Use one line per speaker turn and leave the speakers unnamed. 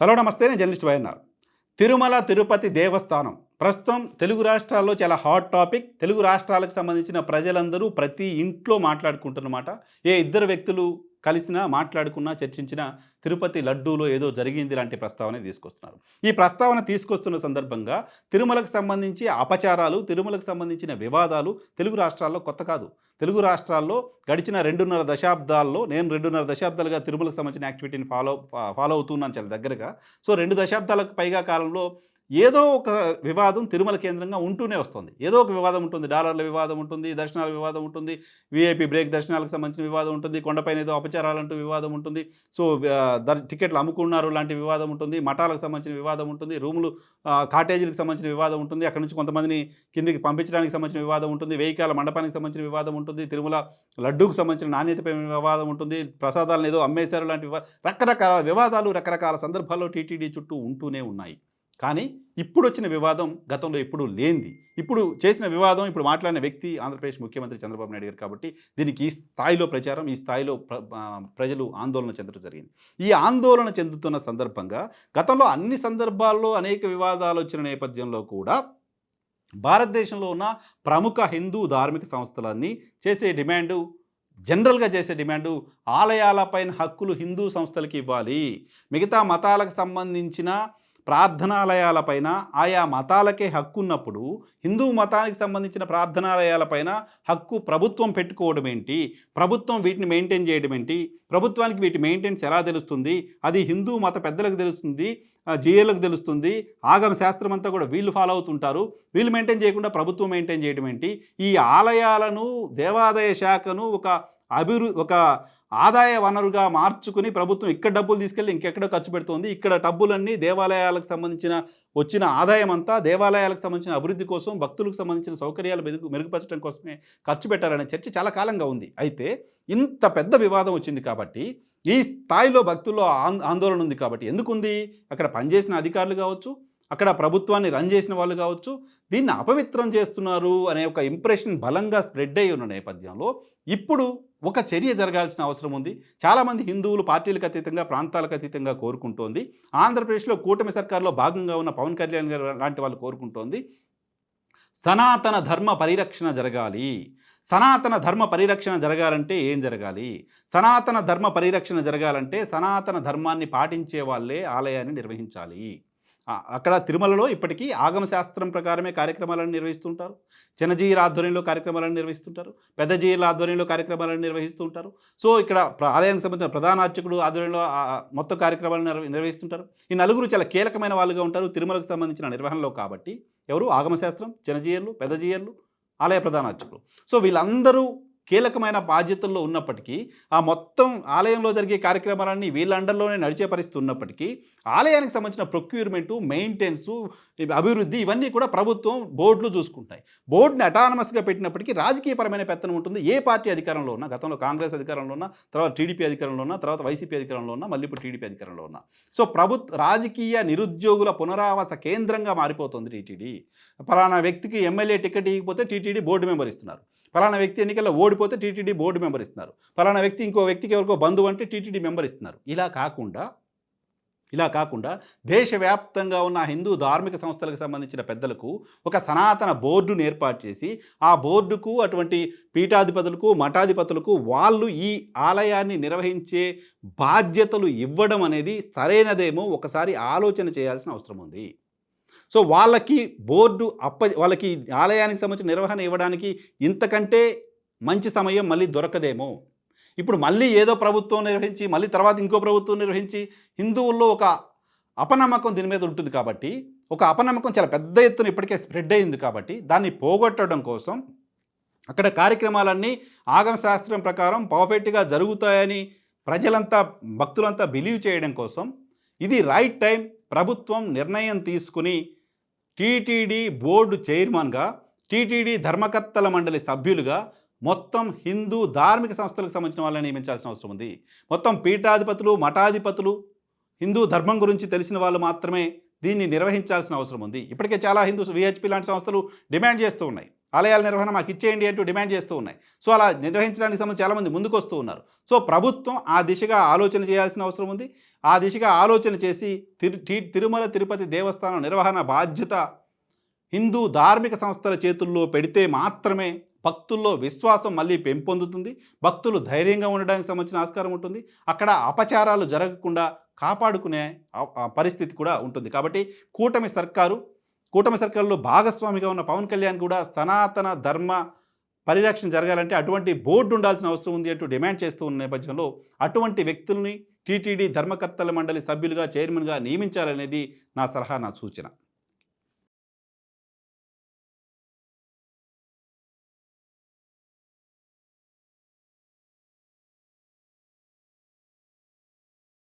Hello నమస్తే నేను journalist YNR. Tirumala Tirupati దేవస్థానం. ప్రస్తుతం తెలుగు రాష్ట్రాల్లో చాలా హాట్ టాపిక్. తెలుగు రాష్ట్రాలకు సంబంధించిన ప్రజలందరూ ప్రతి ఇంట్లో మాట్లాడుకుంటున్నమాట. ఏ ఇద్దరు వ్యక్తులు కలిసినా మాట్లాడుకున్నా చర్చించిన తిరుపతి లడ్డూలో ఏదో జరిగింది లాంటి ప్రస్తావన తీసుకొస్తున్నారు. ఈ ప్రస్తావన తీసుకొస్తున్న సందర్భంగా తిరుమలకు సంబంధించి అపచారాలు తిరుమలకు సంబంధించిన వివాదాలు తెలుగు రాష్ట్రాల్లో కొత్త కాదు. తెలుగు రాష్ట్రాల్లో గడిచిన రెండున్నర దశాబ్దాల్లో నేను రెండున్నర దశాబ్దాలుగా తిరుమలకు సంబంధించిన యాక్టివిటీని ఫాలో ఫాలో అవుతున్నాను చాలా దగ్గరగా. సో రెండు దశాబ్దాలకు పైగా కాలంలో ఏదో ఒక వివాదం తిరుమల కేంద్రంగా ఉంటూనే వస్తుంది ఏదో ఒక వివాదం ఉంటుంది డాలర్ల వివాదం ఉంటుంది దర్శనాల వివాదం ఉంటుంది వీఐపీ బ్రేక్ దర్శనాలకు సంబంధించిన వివాదం ఉంటుంది కొండపైన ఏదో అపచారాలు అంటూ వివాదం ఉంటుంది సో దర్ టికెట్లు అమ్ముకున్నారు లాంటి వివాదం ఉంటుంది మఠాలకు సంబంధించిన వివాదం ఉంటుంది రూములు కాటేజీలకు సంబంధించిన వివాదం ఉంటుంది అక్కడ నుంచి కొంతమందిని కిందికి పంపించడానికి సంబంధించిన వివాదం ఉంటుంది వేయికాల మండపానికి సంబంధించిన వివాదం ఉంటుంది తిరుమల లడ్డూకు సంబంధించిన నాణ్యతపై వివాదం ఉంటుంది ప్రసాదాలను ఏదో అమ్మేశారు లాంటి వివా రకరకాల వివాదాలు రకరకాల సందర్భాల్లో టీటీడీ చుట్టూ ఉంటూనే ఉన్నాయి కానీ ఇప్పుడు వచ్చిన వివాదం గతంలో ఎప్పుడు లేనిది. ఇప్పుడు చేసిన వివాదం ఇప్పుడు మాట్లాడిన వ్యక్తి ఆంధ్రప్రదేశ్ ముఖ్యమంత్రి చంద్రబాబు నాయుడు గారు కాబట్టి దీనికి ఈ స్థాయిలో ప్రచారం ఈ స్థాయిలో ప్ర- ప్రజలు ఆందోళన చెందడం జరిగింది. ఈ ఆందోళన చెందుతున్న సందర్భంగా గతంలో అన్ని సందర్భాల్లో అనేక వివాదాలు వచ్చిన నేపథ్యంలో కూడా భారతదేశంలో ఉన్న ప్రముఖ హిందూ ధార్మిక సంస్థలన్నీ చేసే డిమాండు జనరల్గా చేసే డిమాండు ఆలయాలపైన హక్కులు హిందూ సంస్థలకి ఇవ్వాలి. మిగతా మతాలకు సంబంధించిన ప్రార్థనాలయాలపైన ఆయా మతాలకే హక్కు ఉన్నప్పుడు హిందూ మతానికి సంబంధించిన ప్రార్థనాలయాలపైన హక్కు ప్రభుత్వం పెట్టుకోవడం ఏంటి? ప్రభుత్వం వీటిని మెయింటైన్ చేయడం ఏంటి? ప్రభుత్వానికి వీటి మెయింటెనెన్స్ ఎలా తెలుస్తుంది? అది హిందూ మత పెద్దలకు తెలుస్తుంది జిఏలకు తెలుస్తుంది. ఆగమ శాస్త్రం అంతా కూడా వీళ్ళు ఫాలో అవుతుంటారు. వీళ్ళు మెయింటైన్ చేయకుండా ప్రభుత్వం మెయింటైన్ చేయడం ఏంటి? ఈ ఆలయాలను దేవాదాయ శాఖను ఒక అభివృ ఒక ఆదాయ వనరుగా మార్చుకుని ప్రభుత్వం ఇక్కడ డబ్బులు తీసుకెళ్ళి ఇంకెక్కడో ఖర్చు పెడుతోంది. ఇక్కడ డబ్బులన్నీ దేవాలయాలకు సంబంధించిన వచ్చిన ఆదాయం అంతా దేవాలయాలకు సంబంధించిన అభివృద్ధి కోసం భక్తులకు సంబంధించిన సౌకర్యాలు మెరుగు మెరుగుపరచడం కోసమే ఖర్చు పెట్టారనే చర్చ చాలా కాలంగా ఉంది. అయితే ఇంత పెద్ద వివాదం వచ్చింది కాబట్టి ఈ స్థాయిలో భక్తుల్లో ఆందోళన ఉంది కాబట్టి ఎందుకుంది? అక్కడ పనిచేసిన అధికారులు కావచ్చు అక్కడ ప్రభుత్వాన్ని రన్ చేసిన వాళ్ళు కావచ్చు దీన్ని అపవిత్రం చేస్తున్నారు అనే ఒక ఇంప్రెషన్ బలంగా స్ప్రెడ్ అయి ఉన్న నేపథ్యంలో ఇప్పుడు ఒక చర్య జరగాల్సిన అవసరం ఉంది. చాలామంది హిందువులు పార్టీలకు అతీతంగా ప్రాంతాలకు అతీతంగా కోరుకుంటోంది. ఆంధ్రప్రదేశ్లో కూటమి సర్కార్లో భాగంగా ఉన్న పవన్ కళ్యాణ్ గారు లాంటి వాళ్ళు కోరుకుంటోంది. సనాతన ధర్మ పరిరక్షణ జరగాలి. సనాతన ధర్మ పరిరక్షణ జరగాలంటే ఏం జరగాలి? సనాతన ధర్మ పరిరక్షణ జరగాలంటే సనాతన ధర్మాన్ని పాటించే వాళ్ళే ఆలయాన్ని నిర్వహించాలి. అక్కడ తిరుమలలో ఇప్పటికీ ఆగమ శాస్త్రం ప్రకారమే కార్యక్రమాలను నిర్వహిస్తుంటారు. చిన్నజీల ఆధ్వర్యంలో కార్యక్రమాలను నిర్వహిస్తుంటారు. పెద్ద ఆధ్వర్యంలో కార్యక్రమాలను నిర్వహిస్తుంటారు. సో ఇక్కడ ప్ర- ఆలయానికి సంబంధించిన ప్రధాన అర్చకుడు ఆధ్వర్యంలో మొత్తం కార్యక్రమాలను నిర్వహిస్తుంటారు. ఈ నలుగురు చాలా కీలకమైన వాళ్ళుగా ఉంటారు తిరుమలకు సంబంధించిన నిర్వహణలో కాబట్టి ఎవరు? ఆగమశాస్త్రం చిన్నజీయర్లు పెద్దజీయర్లు ఆలయ ప్రధాన అర్చకులు. సో వీళ్ళందరూ కీలకమైన బాధ్యతల్లో ఉన్నప్పటికీ ఆ మొత్తం ఆలయంలో జరిగే కార్యక్రమాలన్నీ వీళ్ళ అండర్లోనే నడిచే పరిస్థితి ఉన్నప్పటికీ ఆలయానికి సంబంధించిన ప్రొక్యూర్మెంటు మెయింటెనెన్స్ అభివృద్ధి ఇవన్నీ కూడా ప్రభుత్వం బోర్డులు చూసుకుంటాయి. బోర్డుని అటానమస్గా పెట్టినప్పటికీ రాజకీయపరమైన పెత్తనం ఉంటుంది. ఏ పార్టీ అధికారంలో ఉన్నా గతంలో కాంగ్రెస్ అధికారంలో ఉన్నా తర్వాత టీడీపీ అధికారంలో ఉన్నా తర్వాత వైసీపీ అధికారంలో ఉన్నా మళ్ళీ ఇప్పుడు టీడీపీ అధికారంలో ఉన్నా. సో ప్రభుత్వ రాజకీయ నిరుద్యోగుల పునరావాస కేంద్రంగా మారిపోతుంది టీటీడీ. ఫలానా వ్యక్తికి ఎమ్మెల్యే టికెట్ ఇవ్వకపోతే టీటీడీ బోర్డు మెంబర్ ఇస్తున్నారు. ఫలానా వ్యక్తి ఎన్నికల్లో ఓడిపోతే టీటీడీ బోర్డు మెంబర్ ఇస్తున్నారు. ఫలానా వ్యక్తి ఇంకో వ్యక్తికి ఎవరికో బంధువు అంటే టీటీడీ మెంబర్ ఇస్తున్నారు. ఇలా కాకుండా ఇలా కాకుండా దేశవ్యాప్తంగా ఉన్న హిందూ ధార్మిక సంస్థలకు సంబంధించిన పెద్దలకు ఒక సనాతన బోర్డును ఏర్పాటు చేసి ఆ బోర్డుకు అటువంటి పీఠాధిపతులకు మఠాధిపతులకు వాళ్ళు ఈ ఆలయాన్ని నిర్వహించే బాధ్యతలు ఇవ్వడం అనేది సరైనదేమో ఒకసారి ఆలోచన చేయాల్సిన అవసరం ఉంది. సో వాళ్ళకి బోర్డు అప్ప వాళ్ళకి ఆలయానికి సంబంధించిన నిర్వహణ ఇవ్వడానికి ఇంతకంటే మంచి సమయం మళ్ళీ దొరకదేమో. ఇప్పుడు మళ్ళీ ఏదో ప్రభుత్వం నిర్వహించి మళ్ళీ తర్వాత ఇంకో ప్రభుత్వం నిర్వహించి హిందువుల్లో ఒక అపనమ్మకం దీని మీద ఉంటుంది కాబట్టి ఒక అపనమ్మకం చాలా పెద్ద ఎత్తున ఇప్పటికే స్ప్రెడ్ అయింది కాబట్టి దాన్ని పోగొట్టడం కోసం అక్కడ కార్యక్రమాలన్నీ ఆగమ శాస్త్రం ప్రకారం పర్ఫెక్ట్గా జరుగుతాయని ప్రజలంతా భక్తులంతా బిలీవ్ చేయడం కోసం ఇది రైట్ టైం ప్రభుత్వం నిర్ణయం తీసుకుని టీటీడీ బోర్డు చైర్మన్గా టీటీడీ ధర్మకర్తల మండలి సభ్యులుగా మొత్తం హిందూ ధార్మిక సంస్థలకు సంబంధించిన వాళ్ళని నియమించాల్సిన అవసరం ఉంది. మొత్తం పీఠాధిపతులు మఠాధిపతులు హిందూ ధర్మం గురించి తెలిసిన వాళ్ళు మాత్రమే దీన్ని నిర్వహించాల్సిన అవసరం ఉంది. ఇప్పటికే చాలా హిందూ విహెచ్పి లాంటి సంస్థలు డిమాండ్ చేస్తూ ఉన్నాయి. ఆలయాల నిర్వహణ మాకు ఇచ్చేయండి అంటూ డిమాండ్ చేస్తూ ఉన్నాయి. సో అలా నిర్వహించడానికి సంబంధించి చాలామంది ముందుకు వస్తూ ఉన్నారు. సో ప్రభుత్వం ఆ దిశగా ఆలోచన చేయాల్సిన అవసరం ఉంది. ఆ దిశగా ఆలోచన చేసి తిరు తిరుమల తిరుపతి దేవస్థానం నిర్వహణ బాధ్యత హిందూ ధార్మిక సంస్థల చేతుల్లో పెడితే మాత్రమే భక్తుల్లో విశ్వాసం మళ్ళీ పెంపొందుతుంది. భక్తులు ధైర్యంగా ఉండడానికి సంబంధించిన ఆస్కారం ఉంటుంది. అక్కడ అపచారాలు జరగకుండా కాపాడుకునే పరిస్థితి కూడా ఉంటుంది. కాబట్టి కూటమి సర్కారు కూటమి సర్కారులో భాగస్వామిగా ఉన్న పవన్ కళ్యాణ్ కూడా సనాతన ధర్మ పరిరక్షణ జరగాలంటే అటువంటి బోర్డు ఉండాల్సిన అవసరం ఉంది అంటూ డిమాండ్ చేస్తూ ఉన్న నేపథ్యంలో అటువంటి వ్యక్తుల్ని టీటీడీ ధర్మకర్తల మండలి సభ్యులుగా చైర్మన్గా నియమించాలనేది నా సలహా నా సూచన.